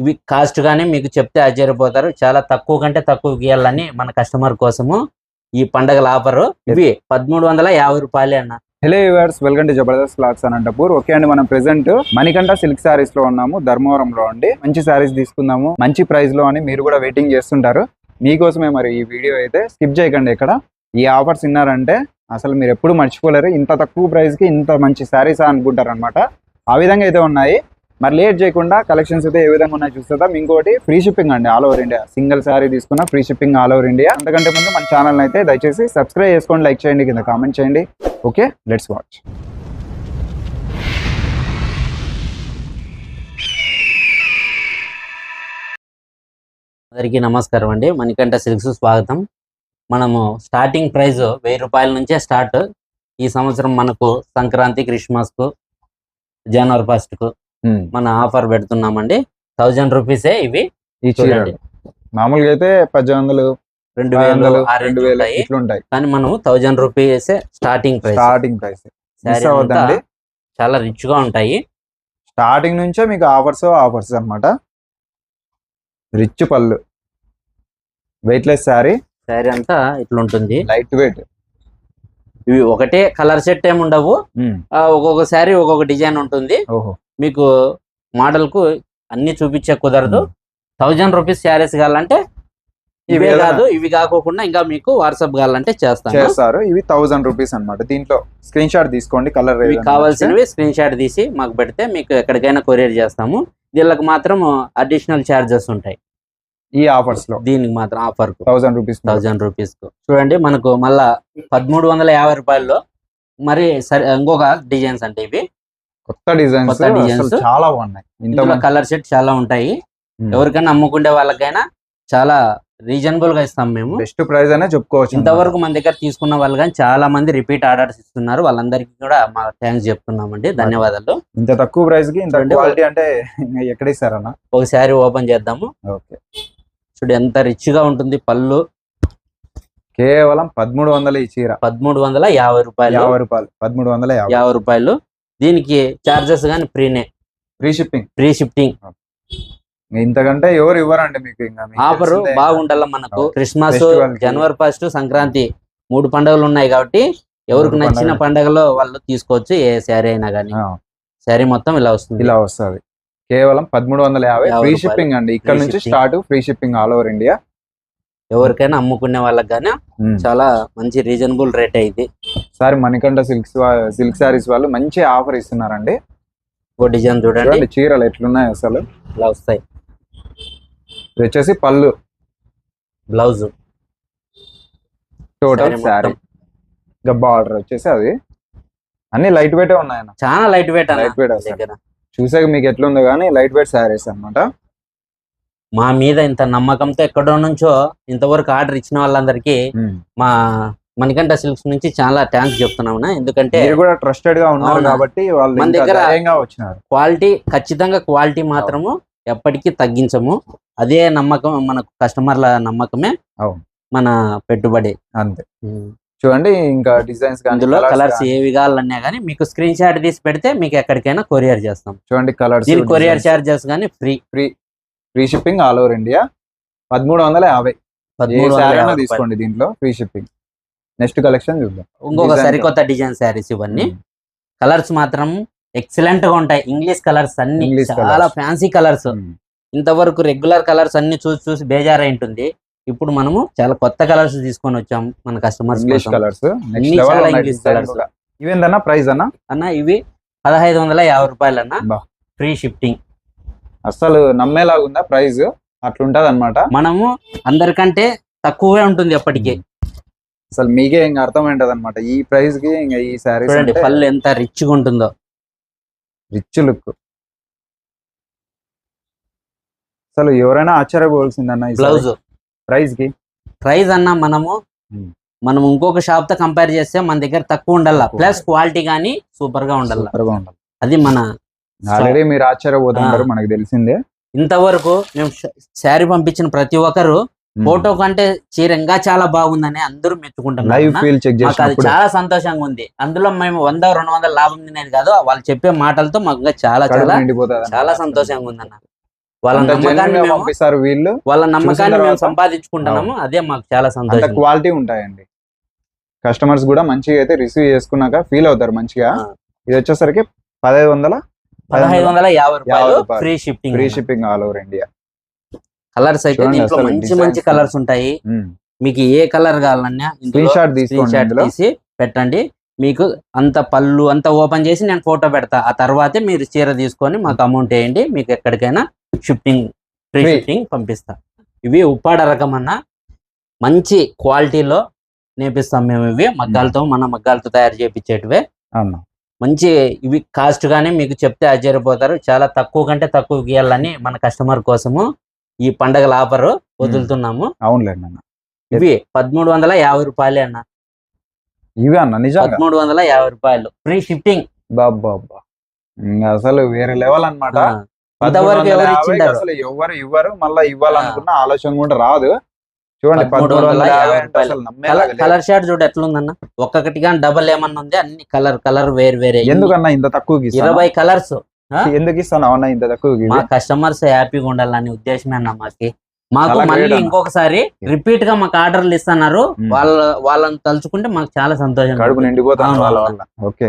ఇవి కాస్ట్ గానీ మీకు చెప్తే ఆశ్చర్యపోతారు. చాలా తక్కువ కంటే తక్కువ గీయాలని మన కస్టమర్ కోసము ఈ పండగల ఆఫర్. ఇవి పదమూడు వందల యాభై రూపాయలే అన్న. Hello viewers welcome to Jabardasth clothes Anantapur okay అండి మనం ప్రెసెంట్ మణికంఠ సిల్క్ సారీస్లో ఉన్నాము ధర్మవరంలో అండి. మంచి సారీస్ తీసుకుందాము మంచి ప్రైస్లో అని మీరు కూడా వెయిటింగ్ చేస్తుంటారు. మీకోసమే మరి ఈ వీడియో అయితే స్కిప్ చేయకండి ఇక్కడ. ఈ ఆఫర్స్ విన్నారంటే అసలు మీరు ఎప్పుడు మర్చిపోలేరు. ఇంత తక్కువ ప్రైస్కి ఇంత మంచి సారీస్ అనుకుంటారు అనమాట ఆ విధంగా అయితే ఉన్నాయి. మరి లేట్ చేయకుండా కలెక్షన్స్ అయితే ఏ విధంగా ఉన్నాయి చూస్తుందా ఇంకోటి ఫ్రీ షిప్పింగ్ అండి all over India. Single sari తీసుకున్న free shipping all over India. అంతకంటే ముందు మన ఛానల్ అయితే దయచేసి సబ్స్క్రైబ్ చేసుకోండి లైక్ చేయండి కింద కామెంట్ చేయండి. Okay let's watch. అందరికీ నమస్కారం అండి. మణికంఠ సిల్క్స్ స్వాగతం. మనము స్టార్టింగ్ ప్రైస్ వెయ్యి రూపాయల నుంచే స్టార్ట్. ఈ సంవత్సరం మనకు సంక్రాంతి క్రిస్మస్కు జనవరి ఫస్ట్కు మన ఆఫర్ పెడుతున్నామండి. థౌజండ్ రూపీసే ఇవి. చూడండి. మామూలుగా అయితే పద్దెనిమిది వందలు రెండు వేలు రెండు వేలు ఉంటాయి. ఇట్లుంటాయి. కానీ మనము thousand rupees starting price starting price అవ్వద్దండి. చాలా రిచ్గా ఉంటాయి. స్టార్టింగ్ నుంచే మీకు ఆఫర్స్ ఆఫర్స్ అన్నమాట. రిచ్ పళ్ళు. వెయిట్లెస్ శారీ శారీ అంతా ఇట్లా ఉంటుంది లైట్ వెయిట్ ఇవి ఒకటే కలర్ సెట్ ఏమి ఉండవు. ఒక్కొక్క శారీ ఒక్కొక్క డిజైన్ ఉంటుంది. ఓహో. మీకు మోడల్కు అన్ని చూపించే కుదరదు. థౌజండ్ రూపీస్ శారీస్ కావాలంటే ఇవే కాదు ఇవి కాకోకుండా ఇంకా మీకు వాట్సాప్ కావాలంటే చేస్తాను. చేస్తారు. ఇవి థౌజండ్ రూపీస్ అన్నమాట. దీంట్లో స్క్రీన్ షాట్ తీసుకోండి కలర్ కావాల్సినవి స్క్రీన్ షాట్ తీసి మాకు పెడితే మీకు ఎక్కడికైనా కొరియర్ చేస్తాము. వీళ్ళకి మాత్రం అడిషనల్ ఛార్జెస్ ఉంటాయి. ఈ ఆఫర్స్లో దీనికి మాత్రం ఆఫర్కు థౌజండ్ రూపీస్ థౌజండ్ రూపీస్ చూడండి మనకు మళ్ళా పదమూడు వందల యాభై రూపాయల్లో మరి సరి ఇంకొక డిజైన్స్ అంటే ఇవి. కొత్త డిజైన్స్ కొత్త designs. చాలా బాగున్నాయి. ఇందులో కలర్ సెట్ చాలా ఉంటాయి. ఎవరికైనా అమ్ముకుండే వాళ్ళకైనా చాలా రీజనబుల్గా ఇస్తాం మేము. బెస్ట్ ప్రైస్ అనే చెప్పుకోవచ్చు ఇంతవరకు మన దగ్గర తీసుకున్న వాళ్ళు కానీ చాలా మంది రిపీట్ ఆర్డర్స్ ఇస్తున్నారు. వాళ్ళందరికీ కూడా మా థ్యాంక్స్ చెప్తున్నామండి. ధన్యవాదాలు. ఇంత తక్కువ ప్రైస్కి ఇంత చూడండి. క్వాలిటీ అంటే ఎక్కడ ఇస్తారన్న? ఒక శారీ ఓపెన్ చేద్దాము. ఓకే. చూడు ఎంత రిచ్గా ఉంటుంది పళ్ళు. కేవలం పదమూడు వందల ఈ చీర. పదమూడు వందల యాభై రూపాయలు. యాభై రూపాయలు. పదమూడు వందల యాభై రూపాయలు. దీనికి చార్జెస్ కానీ ఫ్రీనే ఫ్రీ షిప్పింగ్ ఫ్రీ షిఫ్టింగ్ ఇంతకంటే ఎవరు ఇవ్వరండి మీకు ఆఫర్. బాగుండాల మనకు. క్రిస్మస్. జనవరి ఫస్ట్ సంక్రాంతి మూడు పండుగలు ఉన్నాయి కాబట్టి ఎవరికి నచ్చిన పండుగలు. వాళ్ళు తీసుకోవచ్చు ఏ శారీ అయినా కానీ శారీ మొత్తం ఇలా వస్తుంది ఇలా వస్తుంది కేవలం పదమూడు వందల యాభై ఫ్రీ. షిప్పింగ్ అండి ఇక్కడ నుంచి. Start free shipping all over India ఎవరికైనా అమ్ముకునే వాళ్ళకి కానీ చాలా మంచి రీజనబుల్ రేట్ అయింది సారి మణికంఠ సిల్క్స్ సిల్క్ సారీస్ వాళ్ళు మంచి ఆఫర్ ఇస్తున్నారండి. ఓ డిజైన్ చూడండి. చీరలు ఎట్లున్నాయి అసలు. ఇలా వస్తాయి. ఇది వచ్చేసి పళ్ళు. Blouse total sari. ఇంకా బార్డర్ వచ్చేసి అది. అన్ని లైట్ వెయిట్ ఉన్నాయన్న. చాలా లైట్ వెయిట్ అసలు. దగ్గర. చూసాక మీకు ఎట్లుందో కానీ లైట్ వెయిట్ శారీస్ అన్నమాట. మా మీద ఇంత నమ్మకంతో ఎక్కడో నుంచో ఇంతవరకు ఆర్డర్ ఇచ్చిన వాళ్ళందరికీ. మా మణికంఠ సిల్క్స్ నుంచి చాలా థ్యాంక్స్ చెప్తున్నాము ఎందుకంటే కూడా ట్రస్టెడ్గా ఉన్నారు? కాబట్టి మన దగ్గర- క్వాలిటీ ఖచ్చితంగా క్వాలిటీ మాత్రము ఎప్పటికీ తగ్గించము. అదే నమ్మకం మనకు కస్టమర్ల నమ్మకమే. మన పెట్టుబడి. అంతే. చూడండి ఇంకా డిజైన్స్ అందులో కలర్స్ ఏవి కావాలన్నా కానీ మీకు స్క్రీన్ షాట్ తీసి పెడితే మీకు ఎక్కడికైనా కొరియర్ చేస్తాం. చూడండి కలర్స్ కొరియర్ చార్జెస్ కానీ free free shipping all over India పదమూడు వందల యాభై. తీసుకోండి దీంట్లో ఫ్రీ షిప్పింగ్ నెక్స్ట్ కలెక్షన్ చూద్దాం. ఇంకొక సరికొత్త డిజైన్ శారీస్ ఇవన్నీ. కలర్స్ మాత్రం ఎక్సలెంట్గా ఉంటాయి. ఇంగ్లీష్ కలర్స్ అన్ని చాలా. Fancy colours um. ఇంతవరకు రెగ్యులర్ కలర్స్ అన్ని చూసి చూసి బేజారై ఉంటుంది ఇప్పుడు మనము చాలా కొత్త కలర్స్ తీసుకొని వచ్చాం మన కస్టమర్స్ ఇంగ్లీష్ కలర్స్ చాలా. ఇవేందన్నా? ప్రైస్ అన్న? అన్న ఇవి పదహైదు వందల యాభై రూపాయలు అన్న. ఫ్రీ షిఫ్టింగ్ అసలు నమ్మేలాగా ఉందా ప్రైస్ అట్లుంటది అనమాట మనము అందరికంటే తక్కువే ఉంటుంది ఎప్పటికీ అసలు మీకే ఇంకా అర్థమైంటది అనమాట ఈ ప్రైస్కి ఇంకా ఈ చూడండి శారీస్ పళ్ళు ఎంత రిచ్గా ఉంటుందో. Rich look. అసలు ఎవరైనా ఆశ్చర్యపోవాల్సిందన్న బ్లౌజ్. ప్రైస్కి ప్రైస్ అన్న మనము. మనం ఇంకొక షాప్తో కంపేర్ చేస్తే మన దగ్గర తక్కువ ఉండాల. ప్లస్ క్వాలిటీ గానీ సూపర్గా ఉండాల. సూపర్గా ఉండాలి. అది మన ఆల్రెడీ మీరు ఆశ్చర్యపోతుంటారు ఆ. మనకు తెలిసిందే. ఇంతవరకు మేము శారీ పంపించిన ప్రతి ఒక్కరు ఫోటో కంటే చీర ఇంకా చాలా బాగుందని అందరూ లైవ్ మెచ్చుకుంటున్నారు అది చాలా సంతోషంగా ఉంది. అందులో మేము వంద రెండు వందల లాభం తినేది కాదు. వాళ్ళు చెప్పే మాటలతో మాకు ఇంకా చాలా చాలా చాలా సంతోషంగా వాళ్ళ నమ్మకాన్ని గా మేము పంపిస్తారు వీళ్ళు. వాళ్ళ నమ్మకాన్ని మేము సంపాదించుకుంటున్నాము. అదే మాకు చాలా సంతోషం. క్వాలిటీ ఉంటాయండి. కస్టమర్స్ కూడా మంచిగా అయితే రిసీవ్ చేసుకున్నాక ఫీల్ అవుతారు మంచిగా. ఇది వచ్చేసరికి పదహైదు వందల పదహైదు వందల యాభై రూపాయలు. Free shipping free shipping all over India. Colours అయితే దీంట్లో మంచి. మంచి కలర్స్ ఉంటాయి. మీకు ఏ కలర్ కావాలన్నా స్క్రీన్ షాట్ తీసి పెట్టండి. మీకు అంత పళ్ళు అంత ఓపెన్ చేసి నేను ఫోటో పెడతా. ఆ తర్వాతే మీరు చీర తీసుకొని మాకు అమౌంట్ వేయండి. మీకు ఎక్కడికైనా షిఫ్టింగ్ ఫ్రీ. షిఫ్టింగ్ పంపిస్తా. ఇవి ఉప్పాడ రకం అన్న మంచి క్వాలిటీలో నేపిస్తాం మేము ఇవి. మగ్గాలతో మన మగ్గాలతో తయారు చేపించేటివే. అవును. మంచి ఇవి కాస్ట్ గానే మీకు చెప్తే ఆశ్చర్యపోతారు. చాలా తక్కువ కంటే తక్కువ గీయాలని మన కస్టమర్ కోసము ఈ పండగల ఆఫర్ వదులుతున్నాము. అవునులేండి అన్న. ఇవి పదమూడు వందల యాభై రూపాయలే అన్న. ఇవి అన్న నిజంగా? పదమూడు వందల యాభై రూపాయలు. ఫ్రీ షిఫ్టింగ్ ఇంకా అసలు వేరే లెవెల్ అన్నమాట. ఇంతవరకు ఎవరు 1350 ఇచ్చిండారు? అసలు ఎవరు ఇవ్వరు మళ్ళీ ఇవ్వాలనుకున్న ఆలోచన కూడా రాదు. చూడండి పదమూడు వందల 1350 యాభై అంటే రూపాయలు. అసలు నమ్మేలాగా లేదు. కలర్ షార్ట్ చూడు ఎట్లుందన్న? ఒక్కొక్కటిగా డబల్ ఏమన్నా ఉంది అన్ని కలర్ కలర్ వేరు వేరే. ఎందుకన్నా ఇంత ఇస్తాను? ఇరవై కలర్స్. ఎందుకు ఇస్తాను? అవునా ఇంత తక్కువకి? మా కస్టమర్స్ హ్యాపీగా ఉండాలని ఉద్దేశమే అన్న మాకి. మాకు మళ్ళీ. ఇంకొకసారి రిపీట్గా మాకు ఆర్డర్లు ఇస్తున్నారు. Hmm. వాళ్ళ వాళ్ళని తలుచుకుంటే మాకు చాలా సంతోషం కడుపు నిండిపోతాను వాళ్ళ. వల్ల. ఓకే.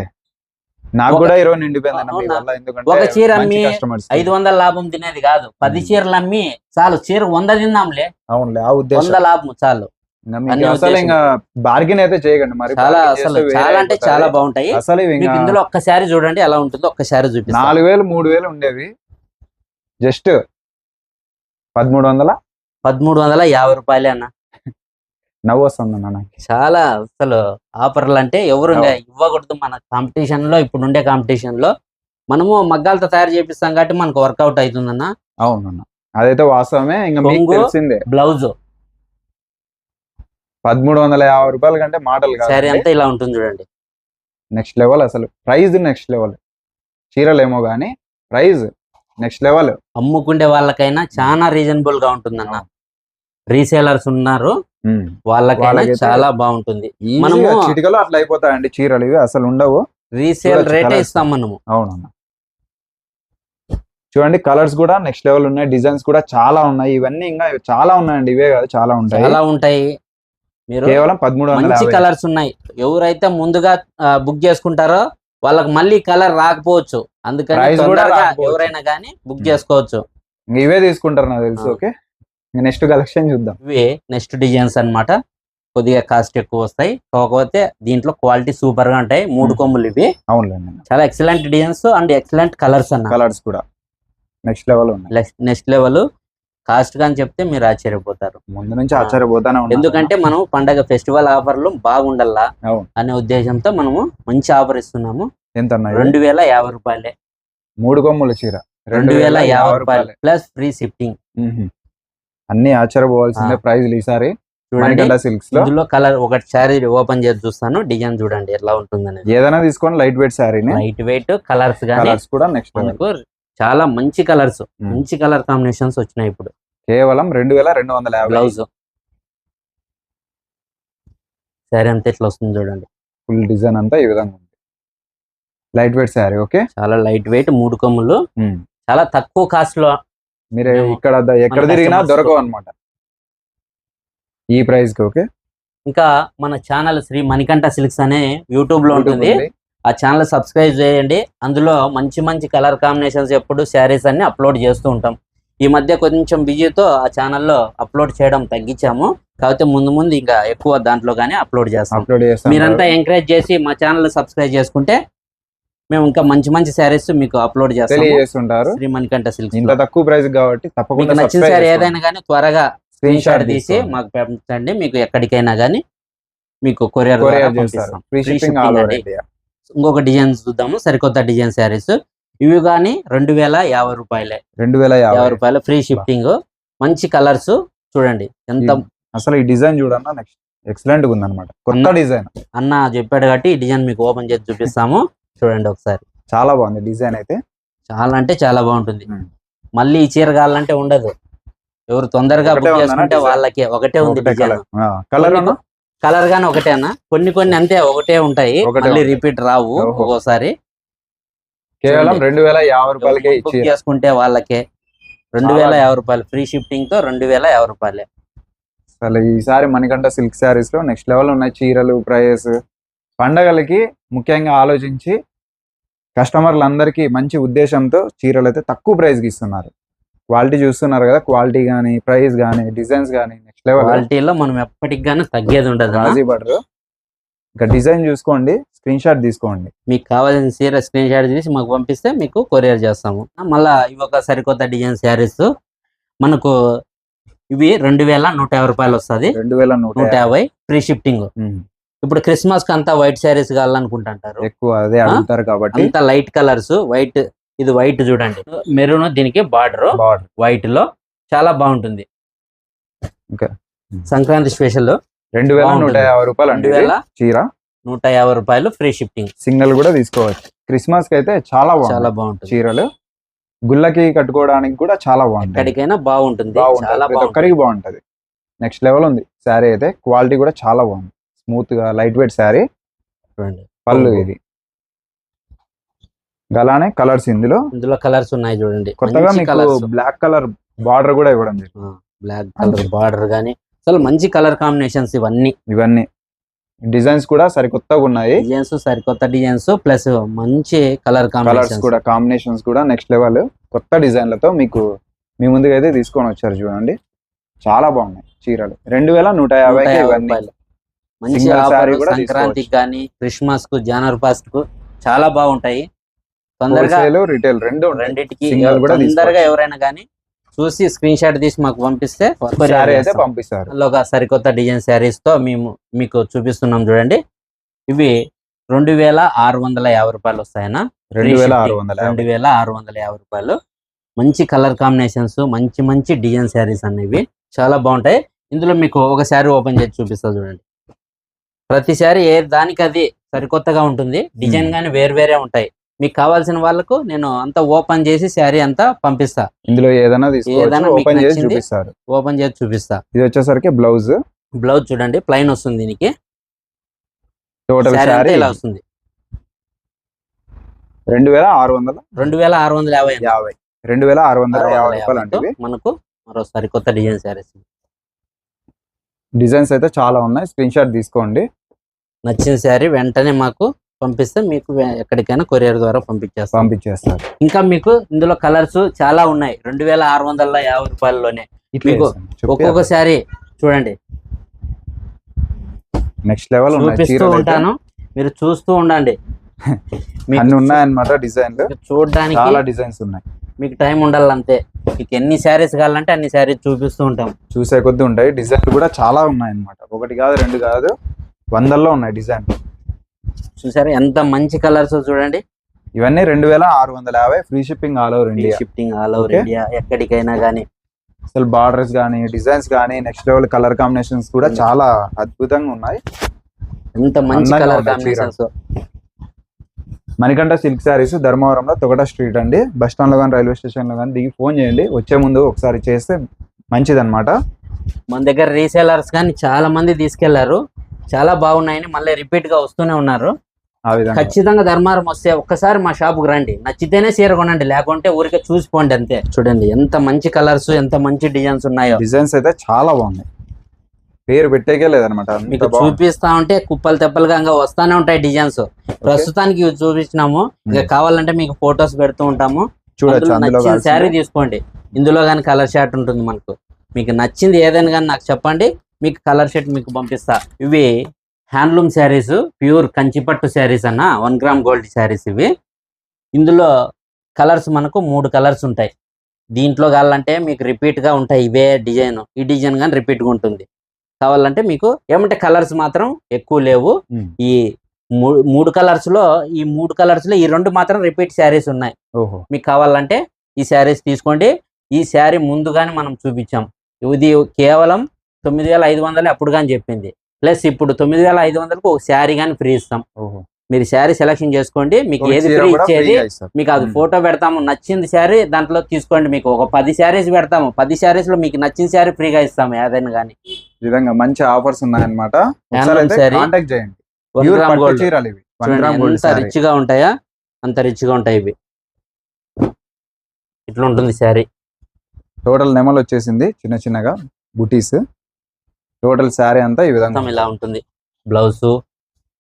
నాకు కూడా ఈరోజు నిండిపోయింది ఒక చీర అమ్మి. ఐదు వందల లాభం తినేది కాదు. పది. చీరలు అమ్మి చాలు చీర వంద తిందాంలే. అవునులే ఆ ఉద్దేశం. వంద లాభం చాలు. ఇంకా అసలు బార్గెన్ అయితే చేయకండి మరి. చాలా అసలు చాలా అంటే. చాలా బాగుంటాయి. అసలు ఇందులో ఒక్కసారి చూడండి ఎలా ఉంటుందో ఒక్కసారి చూపిస్తాను నాలుగు వేలు మూడు వేలు ఉండేవి. జస్ట్ పదమూడు వందల? పదమూడు వందల యాభై రూపాయలే అన్న. నవ్వు వస్తుంది అన్న నాకు. చాలా అసలు ఆఫర్లు అంటే ఎవరు ఇవ్వకూడదు మన కాంపిటీషన్లో ఇప్పుడు ఉండే కాంపిటీషన్లో మనము మగ్గాలతో తయారు చేపిస్తాం కాబట్టి మనకు వర్కౌట్ అవుతుందన్న. అవునన్న. అదైతే వాస్తవమే. ఇంకా మీకు. తెలిసిందే. బ్లౌజ్. పదమూడు వందల యాభై రూపాయల కంటే మాటలు కాదు అంతా ఇలా ఉంటుంది చూడండి. నెక్స్ట్ లెవెల్ అసలు. Price next level. చీరలేమో కానీ ప్రైజ్ నెక్స్ట్ లెవెల్. అమ్ముకుండే వాళ్ళకైనా చాలా రీజనబుల్గా ఉంటుందన్న రీసేలర్స్ ఉన్నారు. వాళ్ళకైనా వాళ్ళకైతే చాలా బాగుంటుంది. మనము చిటికలో అట్లా అయిపోతాయండి. చీరలు ఇవి అసలు ఉండవు. రీసేల్ రేటే. ఇస్తాం మనము. అవునన్న చూడండి కలర్స్ కూడా నెక్స్ట్ లెవెల్ ఉన్నాయి. డిజైన్స్ కూడా చాలా ఉన్నాయి. ఇవన్నీ ఇంకా చాలా ఉన్నాయండి. ఇవే కాదు చాలా ఉంటాయి. చాలా ఉంటాయి. మీరు కేవలం పదమూడు వందల మంచి. కలర్స్ ఉన్నాయి. ఎవరైతే ముందుగా బుక్ చేసుకుంటారో వాళ్ళకి మళ్ళీ కలర్ రాకపోవచ్చు. అందుకని. ఎవరైనా కానీ బుక్ చేసుకోవచ్చు. ఇవే తీసుకుంటారు నాకు తెలుసు. ఓకే? నెక్స్ట్ కలెక్షన్ చూద్దాం. ఇవి నెక్స్ట్ డిజైన్స్ అన్నమాట. కొద్దిగా కాస్ట్ ఎక్కువ వస్తాయి. కాకపోతే దీంట్లో క్వాలిటీ సూపర్గా ఉంటాయి. మూడు. కొమ్ములు ఇవి. అవునులేండి. చాలా excellent designs and excellent colours అన్న. కలర్స్ కూడా. నెక్స్ట్ లెవెల్ ఉన్నాయి. Next level. కాస్ట్గా అని చెప్తే మీరు ఆశ్చర్యపోతారు. ముందు నుంచి. ఆశ్చర్యపోతానే ఎందుకంటే మనం పండగ ఫెస్టివల్ ఆఫర్లు బాగుండాలా అవును. అనే ఉద్దేశంతో మనము మంచి ఆఫర్ ఇస్తున్నాము. ఎంత? రెండు వేల యాభై రూపాయలే. మూడు కొమ్ముల చీర. రెండు వేల యాభై రూపాయలు ప్లస్ ఫ్రీ మ్మ్. అన్ని ఆశ్చర్యపోవాల్సిందే ప్రైజ్లు ఈసారి. చూడండి. సిల్క్స్లో ఇందులో కలర్ ఒకటి శారీ ఓపెన్ చేసి చూస్తాను. డిజైన్ చూడండి ఎట్లా ఉంటుంది ఏదైనా తీసుకోండి లైట్ వెయిట్ శారీని. లైట్ వెయిట్ కలర్స్ కలర్స్ కూడా నెక్స్ట్ మనకు చాలా మంచి కలర్స్ మంచి కలర్ కాంబినేషన్స్ వచ్చినాయి ఇప్పుడు. కేవలం రెండు వేల రెండు వందల యాభై. బ్లౌజ్. శారీ అంతా ఎట్లా వస్తుంది చూడండి. ఫుల్ డిజైన్ అంతా ఈ విధంగా ఉంది. Light weight sari okay? చాలా లైట్ వెయిట్ మూడు కొమ్ములు. చాలా తక్కువ కాస్ట్లో మీరు ఇక్కడ ఎక్కడ తిరిగినా దొరకవు అనమాట ఈ ప్రైస్కి ఓకే? ఇంకా మన ఛానల్ శ్రీ మణికంఠ సిల్క్స్ అనే యూట్యూబ్లో ఉంటుంది. ఆ ఛానల్ సబ్స్క్రైబ్ చేయండి. అందులో మంచి మంచి కలర్ కాంబినేషన్స్ ఎప్పుడు శారీస్ అన్ని అప్లోడ్ చేస్తూ ఉంటాం. ఈ మధ్య కొంచెం బిజీతో ఆ ఛానల్లో అప్లోడ్ చేయడం తగ్గించాము. కాకపోతే ముందు ముందు ఇంకా ఎక్కువ దాంట్లో గానీ చేస్తాం. అప్లోడ్ చేస్తాం. మీరంతా ఎంకరేజ్ చేసి మా ఛానల్ సబ్స్క్రైబ్ చేసుకుంటే మేము ఇంకా మంచి మంచి శారీస్ మీకు అప్లోడ్ చేస్తాము. తెలియజేస్తుంటారు. శ్రీ మణికంఠ సిల్క్స్ ఇంత తక్కువ ప్రైస్ కాబట్టి తప్పకుండా నచ్చిన శారీ ఏదైనా కానీ త్వరగా స్క్రీన్ షాట్ తీసి. మాకు పంపించండి మీకు ఎక్కడికైనా కానీ మీకు కొరియర్ ఇంకొక డిజైన్ చూద్దాము సరికొత్త డిజైన్ శారీస్ ఇవి కానీ రెండు వేల యాభై రూపాయలే. రెండు వేల యాభై. రూపాయలు ఫ్రీ షిప్పింగ్ మంచి కలర్స్ చూడండి ఎంత అసలు ఈ డిజైన్ చూడన్నా నెక్స్ట్ ఎక్సలెంట్గా ఉందన్నమాట కొత్త అన్న- డిజైన్ అన్న చెప్పాడు కాబట్టి ఈ డిజైన్ మీకు ఓపెన్ చేసి చూపిస్తాము. చూడండి ఒకసారి. చాలా బాగుంది డిజైన్ అయితే. చాలా అంటే చాలా బాగుంటుంది. మళ్ళీ ఈ చీర కావాలంటే ఉండదు. ఎవరు తొందరగా బుక్ చేసుకుంటే? వాళ్ళకి ఒకటే ఉంది డిజైన్ కలర్ కలర్ గానీ ఒకటేనా కొన్ని కొన్ని అంతే ఒకటే ఉంటాయి. మళ్ళీ. రిపీట్ రావు. ఒక్కోసారి. కేవలం. రెండు వేల యాభై రూపాయలకే బుక్ చేసుకుంటే వాళ్ళకే. రెండు వేల యాభై రూపాయలు. ఫ్రీ షిఫ్టింగ్తో రెండు వేల యాభై రూపాయలే. అసలు ఈసారి మణికంఠ సిల్క్ శారీస్లో నెక్స్ట్ లెవెల్ ఉన్నాయి చీరలు ప్రైజెస్ పండగలకి ముఖ్యంగా ఆలోచించి కస్టమర్లందరికీ మంచి ఉద్దేశంతో చీరలు అయితే తక్కువ ప్రైస్కి ఇస్తున్నారు. క్వాలిటీ చూస్తున్నారు కదా క్వాలిటీ కానీ ప్రైస్ కానీ డిజైన్స్ కానీ నెక్స్ట్ లెవెల్. క్వాలిటీలో మనం ఎప్పటికి గానీ తగ్గేది ఉండదు. రాజీ పడరు ఇంకా డిజైన్ చూసుకోండి స్క్రీన్ షాట్ తీసుకోండి. మీకు కావాల్సిన చీర స్క్రీన్ షాట్ తీసి మాకు పంపిస్తే మీకు కొరియర్ చేస్తాము. మళ్ళా ఇవి ఒక సరికొత్త డిజైన్ శారీస్ మనకు ఇవి రెండు వేల నూట యాభై రూపాయలు వస్తుంది రెండు వేల నూట యాభై. Free shifting. ఇప్పుడు క్రిస్మస్కి అంతా వైట్ శారీస్ కావాలనుకుంటుంటారు. ఎక్కువ అదే అడుగుతారు కాబట్టి. అంత లైట్ కలర్స్ వైట్ ఇది వైట్ చూడండి. మెరూన్ దీనికి బార్డర్ బార్డర్. వైట్లో చాలా బాగుంటుంది. ఇంకా సంక్రాంతి స్పెషల్. రెండు వేల నూట. యాభై రూపాయలు రెండు వేల చీర. నూట యాభై రూపాయలు ఫ్రీ షిఫ్టింగ్ సింగిల్ కూడా తీసుకోవచ్చు. క్రిస్మస్కి అయితే చాలా చాలా బాగుంటుంది. చీరలు. గుళ్ళకి కట్టుకోవడానికి కూడా చాలా బాగుంటుంది ఎక్కడికైనా బాగుంటుంది. చాలా ఒక్కరికి బాగుంటది. నెక్స్ట్ లెవెల్ ఉంది. శారీ అయితే క్వాలిటీ కూడా చాలా బాగుంది. స్మూత్గా లైట్ వెయిట్ శారీ. చూడండి. పళ్ళు. ఇది. అలానే కలర్స్ ఇందులో. ఇందులో కలర్స్ ఉన్నాయి చూడండి. కొత్తగా మీకు బ్లాక్ కలర్ బార్డర్ కూడా ఇవ్వడం బ్లాక్ కలర్ బార్డర్ గానీ. అసలు మంచి కలర్ కాంబినేషన్స్ ఇవన్నీ. ఇవన్నీ. డిజైన్స్ కూడా సరికొత్తగా ఉన్నాయి. డిజైన్స్ సరికొత్త డిజైన్స్ ప్లస్ మంచి కలర్ కలర్స్ కూడా కాంబినేషన్స్ కూడా నెక్స్ట్ లెవెల్. కొత్త డిజైన్లతో మీకు మీ ముందుకు అయితే తీసుకొని వచ్చారు చూడండి. చాలా బాగున్నాయి చీరలు. రెండు వేల నూట ఇవన్నీ. మంచి కూడా సంక్రాంతికి కానీ క్రిస్మస్కు జనవరి ఫస్ట్కు చాలా బాగుంటాయి. తొందరగా రిటైల్ రెండు రెండింటికి తొందరగా. ఎవరైనా కానీ చూసి స్క్రీన్ షాట్ తీసి మాకు పంపిస్తే పంపిస్తారు. సరికొత్త డిజైన్ శారీస్తో మేము మీకు చూపిస్తున్నాం చూడండి. ఇవి రెండు వేల ఆరు వందల యాభై రూపాయలు వస్తాయన్నా. రెండు వేల ఆరు వందల రెండు వేల ఆరు వందల యాభై రూపాయలు. మంచి కలర్ కాంబినేషన్స్ మంచి మంచి డిజైన్ శారీస్ అనేవి చాలా బాగుంటాయి. ఇందులో మీకు ఒక శారీ ఓపెన్ చేసి చూపిస్తా చూడండి. ప్రతి శారీ ఏ దానికి అది సరికొత్తగా ఉంటుంది. డిజైన్. గానీ వేరు వేరే ఉంటాయి. మీకు కావాల్సిన వాళ్ళకు నేను అంతా ఓపెన్ చేసి శారీ అంతా పంపిస్తా. ఇందులో ఏదైనా ఓపెన్ చేసి. చూపిస్తారు. ఓపెన్ చేసి చూపిస్తా. ఇది వచ్చేసరికి బ్లౌజ్. బ్లౌజ్ చూడండి ప్లైన్ వస్తుంది దీనికి. టోటల్ శారీ ఇలా వస్తుంది. రెండు వేల ఆరు వందల రెండు వేల ఆరు వందల యాభై. యాభై. రెండు వేల ఆరు వందల యాభై మనకు మరో సరికొత్త డిజైన్ శారీస్. డిజైన్స్ అయితే చాలా ఉన్నాయి. స్క్రీన్ షాట్ తీసుకోండి. నచ్చిన శారీ వెంటనే మాకు పంపిస్తే మీకు ఎక్కడికైనా కొరియర్ ద్వారా పంపించేస్తాం. పంపించేస్తారు. ఇంకా మీకు ఇందులో కలర్స్ చాలా ఉన్నాయి. రెండు వేల ఆరు వందల యాభై రూపాయల్లోనే మీకు ఒక్కొక్క శారీ చూడండి. నెక్స్ట్ లెవెల్ చూపిస్తూ. ఉంటాను. మీరు చూస్తూ ఉండండి. అన్ని ఉన్నాయన్నమాట డిజైన్లు. మీకు చూడడానికి చాలా డిజైన్స్ ఉన్నాయి. మీకు టైం ఉండాలి అంతే మీకు ఎన్ని శారీస్ కావాలంటే అన్ని శారీస్ చూపిస్తూ ఉంటాం. చూసే కొద్ది ఉంటాయి. డిజైన్లు కూడా చాలా ఉన్నాయి అన్నమాట ఒకటి కాదు రెండు కాదు వందల్లో ఉన్నాయి డిజైన్ చూసారా? ఎంత మంచి కలర్స్ చూడండి. ఇవన్నీ రెండు వేల ఆరు వందల యాభై free shipping all over India. Shifting all over. India. ఎక్కడికైనా కానీ అసలు బార్డర్స్ కానీ డిజైన్స్ కానీ నెక్స్ట్ లెవెల్ కలర్ కాంబినేషన్స్ కూడా ఉన్నాయి. చాలా అద్భుతంగా ఉన్నాయి. ఎంత మంచి colour. Combinations Manikanta silk saris ధర్మవరంలో తొగట స్ట్రీట్ అండి. బస్ స్టాండ్లో కానీ రైల్వే స్టేషన్లో కానీ దిగి ఫోన్ చేయండి. వచ్చే ముందు ఒకసారి చేస్తే మంచిదన్నమాట. మన దగ్గర రీసేలర్స్ కానీ చాలా మంది తీసుకెళ్ళారు. చాలా బాగున్నాయని మళ్ళీ రిపీట్గా వస్తూనే ఉన్నారు. ఆ విధంగా. ఖచ్చితంగా ధర్మారం వస్తే ఒక్కసారి మా షాప్కు రండి. నచ్చితేనే చీర కొనండి. లేకుంటే ఊరికే చూసిపోండి అంతే. చూడండి ఎంత మంచి కలర్స్ ఎంత మంచి డిజైన్స్ ఉన్నాయో. డిజైన్స్ అయితే చాలా బాగున్నాయి. పేరు పెట్టేకే లేదనమాట మీకు చూపిస్తా ఉంటే కుప్పలు తెప్పలుగా ఇంకా వస్తానే ఉంటాయి డిజైన్స్. ప్రస్తుతానికి ఇవి చూపించినాము. ఇంకా కావాలంటే మీకు ఫొటోస్ పెడుతూ ఉంటాము. చూడొచ్చు శారీ. తీసుకోండి. ఇందులో కానీ కలర్ షర్ట్ ఉంటుంది మనకు. మీకు నచ్చింది ఏదైనా కానీ నాకు చెప్పండి. మీకు కలర్ షర్ట్ మీకు పంపిస్తా. ఇవి హ్యాండ్లూమ్ శారీస్ ప్యూర్ కంచిపట్టు శారీస్ అన్న వన్ గ్రామ్ గోల్డ్ శారీస్ ఇవి. ఇందులో కలర్స్ మనకు మూడు కలర్స్ ఉంటాయి. దీంట్లో కావాలంటే మీకు రిపీట్గా ఉంటాయి ఇవే డిజైన్. ఈ డిజైన్ కానీ రిపీట్గా ఉంటుంది. కావాలంటే మీకు ఏమంటే కలర్స్ మాత్రం ఎక్కువ లేవు. ఈ మూడు కలర్స్లో ఈ మూడు కలర్స్లో ఈ రెండు మాత్రం రిపీట్ శారీస్ ఉన్నాయి. ఓహో. మీకు కావాలంటే ఈ శారీస్ తీసుకోండి. ఈ శారీ ముందుగానే మనం చూపించాం. ఇది కేవలం తొమ్మిది వేల ఐదు వందలు అప్పుడు కానీ చెప్పింది. ప్లస్ ఇప్పుడు తొమ్మిది వేల ఐదు వందలకు ఒక శారీ కానీ ఫ్రీ ఇస్తాం. ఓహో. మీరు శారీ సెలెక్షన్ చేసుకోండి. మీకు ఏది ఫ్రీ ఇచ్చేది. మీకు అది. ఫోటో పెడతాము నచ్చింది శారీ దాంట్లో తీసుకోండి మీకు. ఒక పది శారీస్ పెడతాము. పది శారీస్లో మీకు నచ్చిన శారీ ఫ్రీగా ఇస్తాము ఏదైనా కానీ. విధంగా మంచి ఆఫర్స్ ఉన్నాయన్నమాట. కాంటాక్ట్ చేయండి. ఎంత రిచ్గా ఉంటాయా? అంత రిచ్గా ఉంటాయి ఇవి. ఇట్లా ఉంటుంది శారీ. టోటల్ నెమలు వచ్చేసింది. చిన్న చిన్నగా. బుటీస్ టోటల్ శారీ అంతా ఈ విధంగా. ఇలా ఉంటుంది. బ్లౌజ్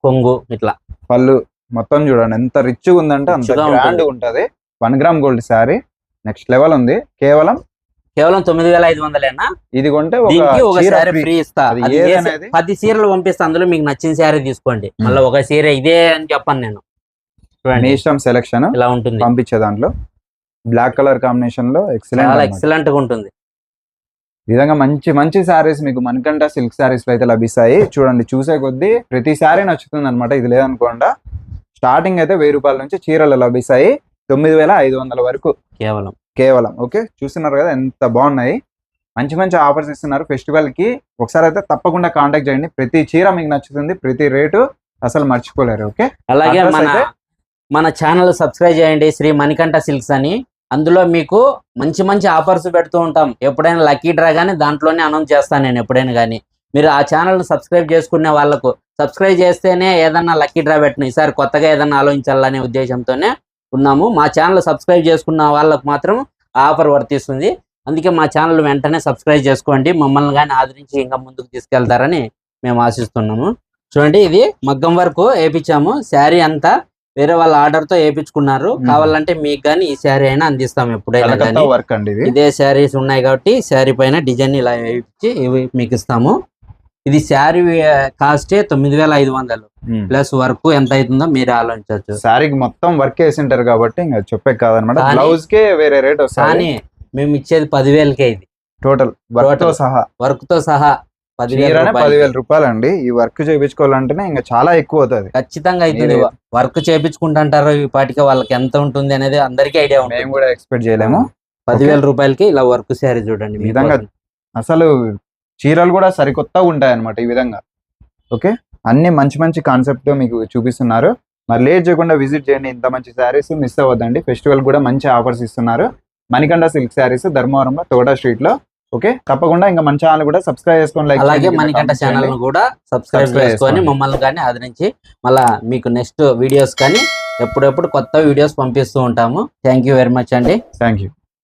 కొంగు ఇట్లా. పళ్ళు మొత్తం చూడండి. ఎంత రిచ్ ఉందంటే అంత గా గ్రాండ్ ఉంటుంది. One gram gold sari next level ఉంది. కేవలం కేవలం తొమ్మిది వేల ఐదు వందలేనా? ఇది కొంటే దీనికి ఒక ఒక చీర శారీ free. ఫ్రీ ఇస్తా. అది అది ఏ పది చీరలు పంపిస్తా. అందులో మీకు నచ్చిన శారీ తీసుకోండి. Hmm. మళ్ళీ ఒక చీర ఇదే అని చెప్పాను నేను. మీ చూడండి ఇష్టం సెలెక్షన్ ఇలా ఉంటుంది. పంపించే దాంట్లో. బ్లాక్ కలర్ కాంబినేషన్లో చాలా ఎక్సలెంట్ ఎక్సలెంట్గా ఉంటుంది. విధంగా మంచి మంచి శారీస్ మీకు మణికంఠ సిల్క్ శారీస్లో అయితే లభిస్తాయి. చూడండి చూసే కొద్దీ ప్రతి శారీ నచ్చుతుంది అనమాట ఇది లేదనుకోండా స్టార్టింగ్ అయితే వెయ్యి రూపాయల నుంచి చీరలు లభిస్తాయి. తొమ్మిది వేల ఐదు వందల వరకు. కేవలం. కేవలం ఓకే? చూస్తున్నారు కదా ఎంత బాగున్నాయి. మంచి మంచి ఆఫర్స్ ఇస్తున్నారు ఫెస్టివల్కి. ఒకసారి అయితే తప్పకుండా కాంటాక్ట్ చేయండి. ప్రతి చీర మీకు నచ్చుతుంది ప్రతి రేటు అసలు మర్చిపోలేరు ఓకే? అలాగే మన? మన ఛానల్ సబ్స్క్రైబ్ చేయండి. శ్రీ మణికంఠ సిల్క్స్ అని. అందులో మీకు మంచి మంచి ఆఫర్స్ పెడుతూ ఉంటాం. ఎప్పుడైనా లక్కీ డ్రా కానీ దాంట్లోనే అనౌన్స్ చేస్తాను నేను ఎప్పుడైనా కానీ మీరు ఆ ఛానల్ సబ్స్క్రైబ్ చేసుకునే వాళ్ళకు సబ్స్క్రైబ్ చేస్తేనే ఏదన్నా లక్కీ డ్రా పెట్టిన ఈసారి కొత్తగా ఏదన్నా ఆలోచించాలనే ఉద్దేశంతోనే ఉన్నాము. మా ఛానల్ సబ్స్క్రైబ్ చేసుకున్న వాళ్ళకు మాత్రం ఆఫర్ వర్తిస్తుంది. అందుకే మా ఛానల్ వెంటనే సబ్స్క్రైబ్ చేసుకోండి. మమ్మల్ని కానీ ఆదరించి ఇంకా ముందుకు తీసుకెళ్తారని మేము ఆశిస్తున్నాము. చూడండి ఇది మగ్గం వరకు వేపించాము శారీ అంతా వేరే వాళ్ళ ఆర్డర్తో వేపించుకున్నారు మ్మ్. కావాలంటే మీకు కానీ ఈ శారీ అయినా అందిస్తాం ఎప్పుడైనా వర్క్ అండి ఇది. ఇదే శారీస్ ఉన్నాయి కాబట్టి శారీ పైన డిజైన్ ఇలా వేయించి మీకు ఇస్తాము. ఇది శారీ కాస్టే తొమ్మిది వేల ఐదు వందలు. ప్లస్ వర్క్ ఎంత అవుతుందో మీరు ఆలోచించవచ్చు. శారీకి మొత్తం వర్క్ వేసింటారు కాబట్టి ఇంకా చెప్పే కాదనమాట. బ్లౌజ్ కే వేరే రేట్ వస్తుంది. కానీ మేము ఇచ్చేది పదివేలకే ఇది. టోటల్ వర్క్తో. సహా. వర్క్తో సహా. చీరనే. పదివేల రూపాయలు అండి ఈ వర్క్ చేయించుకోవాలంటేనే ఇంకా చాలా ఎక్కువ అవుతుంది. ఖచ్చితంగా అవుతుంది. వర్క్ చేపించుకుంటుంటారు ఈ పాటికి వాళ్ళకి ఎంత ఉంటుంది అనేది అందరికీ ఐడియా మేము ఉంటుంది కూడా ఎక్స్పెక్ట్ చేయలేము. పదివేల రూపాయలకి ఇలా వర్క్ శారీ చూడండి ఈ విధంగా. అసలు చీరలు కూడా సరికొత్తగా ఉంటాయి అనమాట ఈ విధంగా. ఓకే? అన్ని మంచి మంచి కాన్సెప్ట్ మీకు చూపిస్తున్నారు. మరి లేట్ చేయకుండా విజిట్ చేయండి. ఇంత మంచి శారీస్ మిస్ అవ్వద్దండి. ఫెస్టివల్ కూడా మంచి ఆఫర్స్ ఇస్తున్నారు. మణికంఠ సిల్క్ శారీస్ ధర్మవరంలో తోట స్ట్రీట్లో ఓకే? తప్పకుండా ఇంకా మన ఛానల్ కూడా సబ్స్క్రైబ్ చేసుకొని like అలాగే comment ఛానల్ కూడా సబ్స్క్రైబ్ చేసుకొని చేసుకోండి. మమ్మల్ని కానీ ఆదరించి మళ్ళా మీకు నెక్స్ట్ వీడియోస్ కానీ ఎప్పుడెప్పుడు కొత్త వీడియోస్ పంపిస్తూ ఉంటాము. థ్యాంక్ వెరీ మచ్ అండి. థ్యాంక్